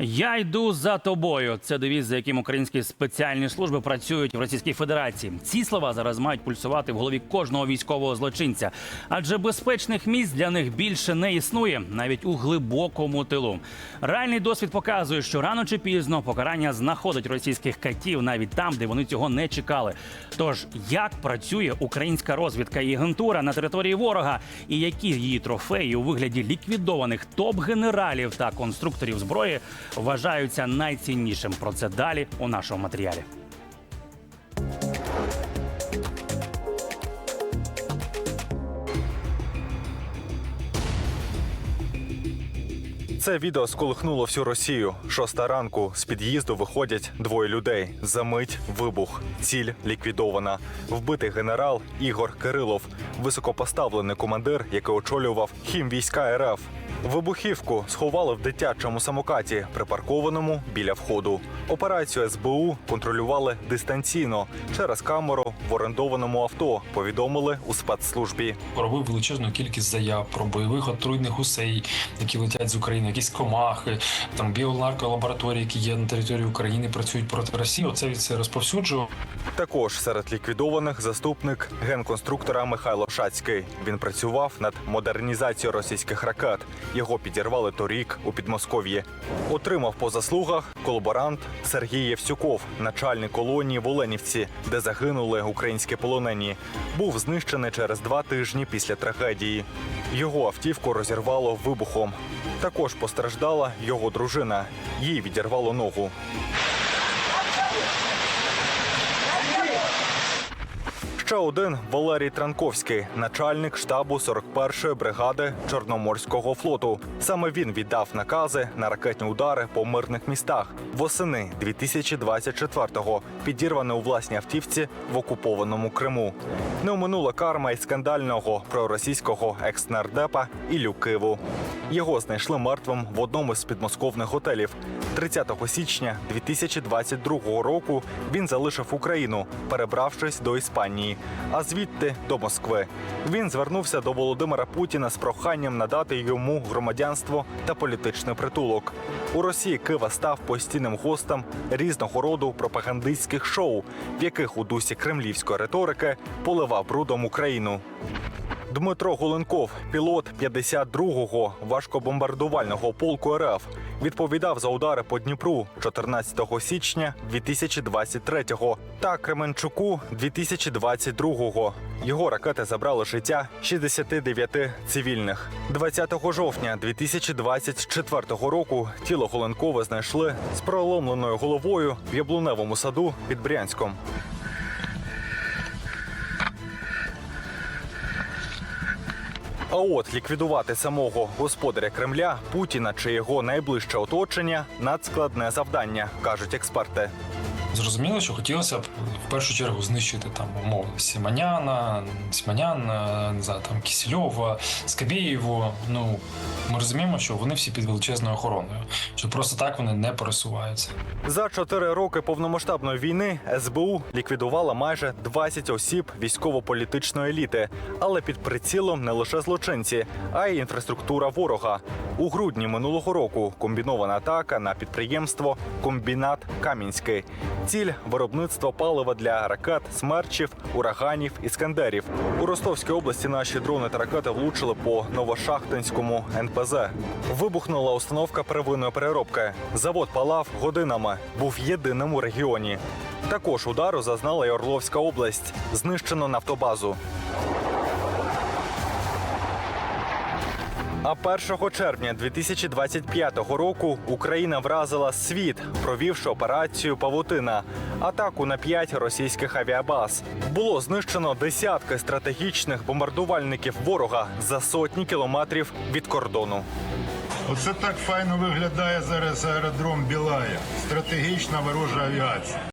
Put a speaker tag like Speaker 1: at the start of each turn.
Speaker 1: Я йду за тобою. Це девіз, за яким українські спеціальні служби працюють в Російській Федерації. Ці слова зараз мають пульсувати в голові кожного військового злочинця, адже безпечних місць для них більше не існує, навіть у глибокому тилу. Реальний досвід показує, що рано чи пізно покарання знаходить російських катів навіть там, де вони цього не чекали. Тож як працює українська розвідка і агентура на території ворога, і які її трофеї у вигляді ліквідованих топ-генералів та конструкторів зброї вважаються найціннішим. Про це далі у нашому матеріалі.
Speaker 2: Це відео сколихнуло всю Росію. Шоста ранку з під'їзду виходять двоє людей. Замить вибух. Ціль ліквідована. Вбитий генерал Ігор Кирилов, високопоставлений командир, який очолював хімвійська РФ. Вибухівку сховали в дитячому самокаті, припаркованому біля входу. Операцію СБУ контролювали дистанційно через камеру в орендованому авто. Повідомили у спецслужбі.
Speaker 3: робив величезну кількість заяв про бойових отруйних гусей, які летять з України, якісь комахи, там біонарколабораторії, які є на території України, працюють проти Росії. Оце від це розповсюджував.
Speaker 2: Також серед ліквідованих заступник генконструктора Михайло Шацький. Він працював над модернізацією російських ракет. Його підірвали торік у Підмосков'ї. Отримав по заслугах колаборант Сергій Євсюков, начальник колонії в Оленівці, де загинули українські полонені. Був знищений через два тижні після трагедії. Його автівку розірвало вибухом. Також постраждала його дружина. Їй відірвало ногу. Ще один Валерій Транковський, начальник штабу 41-ї бригади Чорноморського флоту. Саме він віддав накази на ракетні удари по мирних містах. Восени 2024-го підірваний у власній автівці в окупованому Криму. Не оминула карма й скандального проросійського екс-нардепа Ілю Киву. Його знайшли мертвим в одному з підмосковних готелів. 30 січня 2022 року він залишив Україну, перебравшись до Іспанії, а звідти до Москви. Він звернувся до Володимира Путіна з проханням надати йому громадянство та політичний притулок. У Росії Кива став постійним гостем різного роду пропагандистських шоу, в яких у дусі кремлівської риторики поливав брудом Україну. Дмитро Голенков, пілот 52-го важкобомбардувального полку РФ, відповідав за удари по Дніпру 14 січня 2023-го та Кременчуку 2022-го. Його ракети забрали життя 69 цивільних. 20 жовтня 2024 року тіло Голенкова знайшли з проломленою головою в яблуневому саду під Брянськом. А от ліквідувати самого господаря Кремля, Путіна чи його найближче оточення надскладне завдання, кажуть експерти.
Speaker 3: Зрозуміло, що хотілося б в першу чергу знищити там умовно Сіманяна, Сіманяна, не знаю, там Кісельова, Скабєєву. Ну ми розуміємо, що вони всі під величезною охороною, що просто так вони не пересуваються.
Speaker 2: За чотири роки повномасштабної війни СБУ ліквідувала майже 20 осіб військово-політичної еліти, але під прицілом не лише злочинці, а й інфраструктура ворога. У грудні минулого року комбінована атака на підприємство Комбінат Кам'янський. Ціль виробництво палива для ракет, смерчів, ураганів іскандерів. У Ростовській області наші дрони та ракети влучили по Новошахтинському НПЗ. Вибухнула установка первинної переробки. Завод палав годинами. Був єдиним у регіоні. Також удару зазнала й Орловська область. Знищено нафтобазу. А 1 червня 2025 року Україна вразила світ, провівши операцію Павутина, атаку на п'ять російських авіабаз. Було знищено десятки стратегічних бомбардувальників ворога за сотні кілометрів від кордону.
Speaker 4: Оце так файно виглядає зараз аеродром Білая. Стратегічна ворожа авіація.